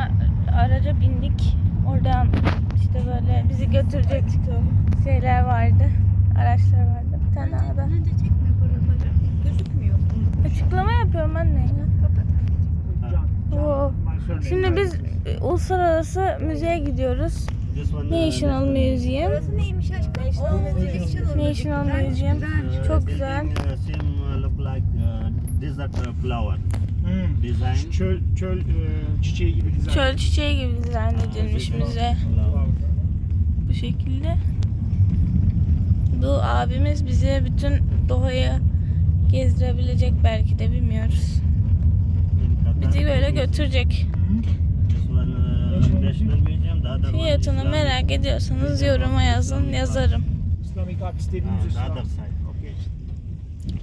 sonra araca bindik. Oradan işte böyle bizi götürecek şeyler vardı. Araçlar vardı. Bir tane araba. Bence çekme buraları. Gözükmüyor. Açıklama yapıyorum anne ya. Oo. Şimdi biz e, uluslararası müzeye gidiyoruz. National Museum. Burası neymiş aşkım? National Museum. Uh, Çok güzel. thing, Same look like desert flower Hmm. design. Çöl çöl e, çiçeği gibi dizayn. Çöl çiçeği gibi dizayn edilmiş müze. Bu şekilde. Bu abimiz bize bütün doğayı gezdirebilecek belki de bilmiyoruz. Bizi böyle götürecek. Fiyatını merak ediyorsanız yoruma yazın yazarım. İslamik art istediğimiz the İslam. other side. Okay.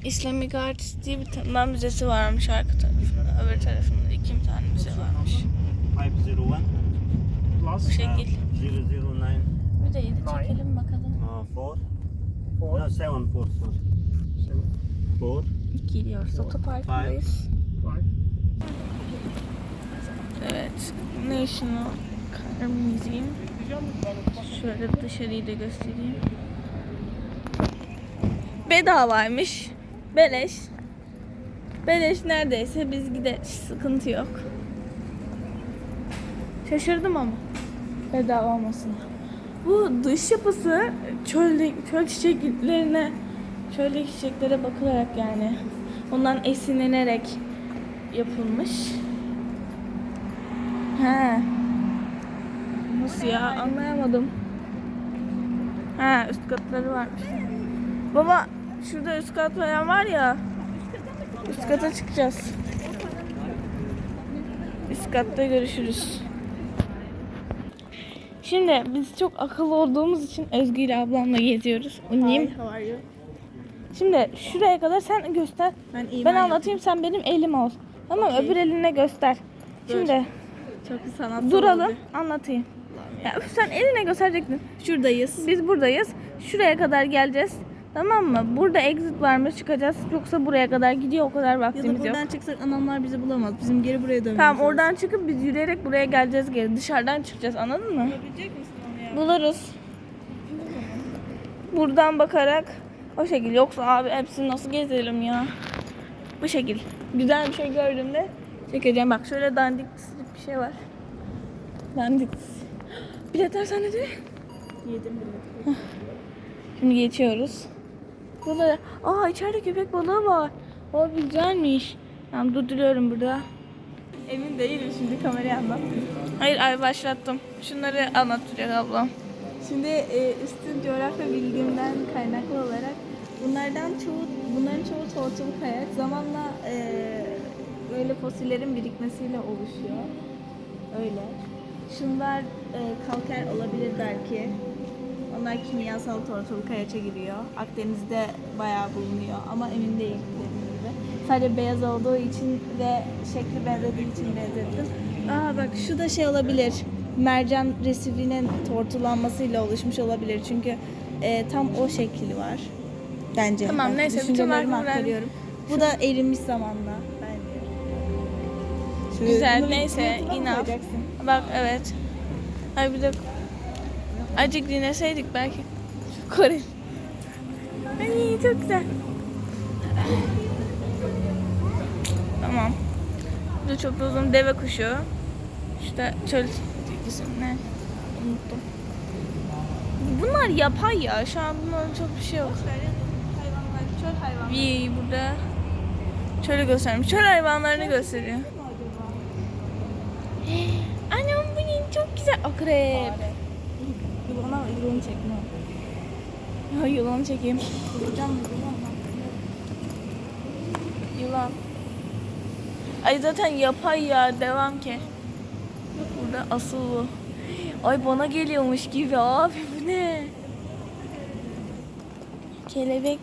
İslamic Artist diye bir tane müzesi varmış arka tarafında. Öbür tarafında iki tane müze varmış. 501 Bu şekil. uh, 009 Müzeyi de çekelim bakalım. uh, 4 four. no 7 4 sorry 4 Gidiyoruz otoparkındayız. Five. Evet. National Car Museum. Şöyle dışarıyı da göstereyim. Bedavaymış. Beleş. Beleş neredeyse biz gideriz. Sıkıntı yok. Şaşırdım ama. Bedava olmasına. Bu dış yapısı çölde, çöl çiçeklerine çöldeki çiçeklere bakılarak yani ondan esinlenerek yapılmış. He. Nasıl ya? Anlayamadım. He, üst katları varmış. Baba, şurada üst kat var ya. Üst kata çıkacağız. Üst katta görüşürüz. Şimdi biz çok akıllı olduğumuz için Özgü ile ablamla geziyoruz. You? Şimdi şuraya kadar sen göster. Ben Ben anlatayım sen benim elim ol. Tamam öbür eline göster. Şimdi Çok sanatlı duralım anlatayım. Ya, sen eline gösterecektin. Şuradayız. Biz buradayız. Şuraya kadar geleceğiz. Tamam mı? Burada exit varmış çıkacağız. Yoksa buraya kadar gidiyor o kadar Ya da vaktimiz yok. buradan çıksak anamlar bizi bulamaz. Bizim geri buraya dönmemiz Tamam lazım. oradan çıkıp biz yürüyerek buraya geleceğiz geri. Dışarıdan çıkacağız anladın mı? Yapabilecek misin onu ya? Buluruz. Buradan bakarak o şekil. Yoksa abi hepsini nasıl gezelim ya? Bu şekil. Güzel bir şey gördüğümde çekeceğim. Bak şöyle dandik bir şey var. Dandik. Biletler sende mi? Yedim bile. Şimdi geçiyoruz. Da- aa içeride köpek balığı var. O güzelmiş. Tamam durduruyorum burada. Emin değilim şimdi kamerayı anlat. Hayır ay başlattım. Şunları anlatacak ablam. Şimdi e, üstün coğrafya bilgimden kaynaklı olarak bunlardan çoğu, bunların çoğu tortul kayak. Zamanla e, böyle fosillerin birikmesiyle oluşuyor. Öyle. Şunlar e, kalker olabilir belki. Onlar kimyasal tortul kayaça giriyor. Akdeniz'de bayağı bulunuyor ama emin değilim dediğim gibi. Sadece beyaz olduğu için ve şekli benzediği için benzettim. Aa bak şu da şey olabilir. Mercan resifinin tortulanmasıyla oluşmuş olabilir. Çünkü e, tam o şekli var. Bence. Tamam, Bak, neyse, bütün aktarıyorum. Bu da erimiş zamanla bence. Güzel, bunu neyse, koyacaksın? Bak evet. Ay bir de acık dinleseydik belki. Kore. Ay çok güzel. Tamam. Bu da çok uzun deve kuşu. İşte çöl ne? Unuttum. Bunlar yapay ya. Şu an bunların çok bir şey yok. Hayvanlar, çöl hayvanları. Bir burada çölü göstermiş. Çöl hayvanlarını gösteriyor. Anam bu ne çok güzel. Akrep. Yılana yılanı çekme. Ya yılan çekeyim. Bulacağım yılan. Yılan. Ay zaten yapay ya. Devam ki. Burada asıl bu. Ay bana geliyormuş gibi abi bu ne? Kelebek.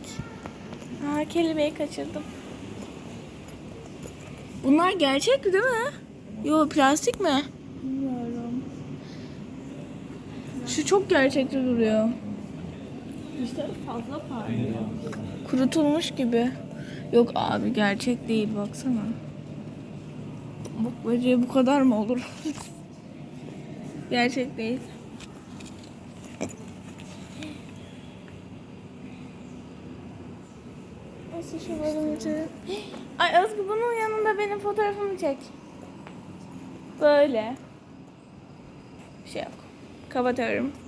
Ha kelebeği kaçırdım. Bunlar gerçek değil mi? Yo plastik mi? Şu çok gerçekçi duruyor. Dişleri fazla parlıyor. Kurutulmuş gibi. Yok abi gerçek değil baksana. Bak böceği bu kadar mı olur? gerçek değil. Nasıl şımarımcı? Ay Özgü bunun yanında benim fotoğrafımı çek. Böyle. Bir şey yok kapatıyorum.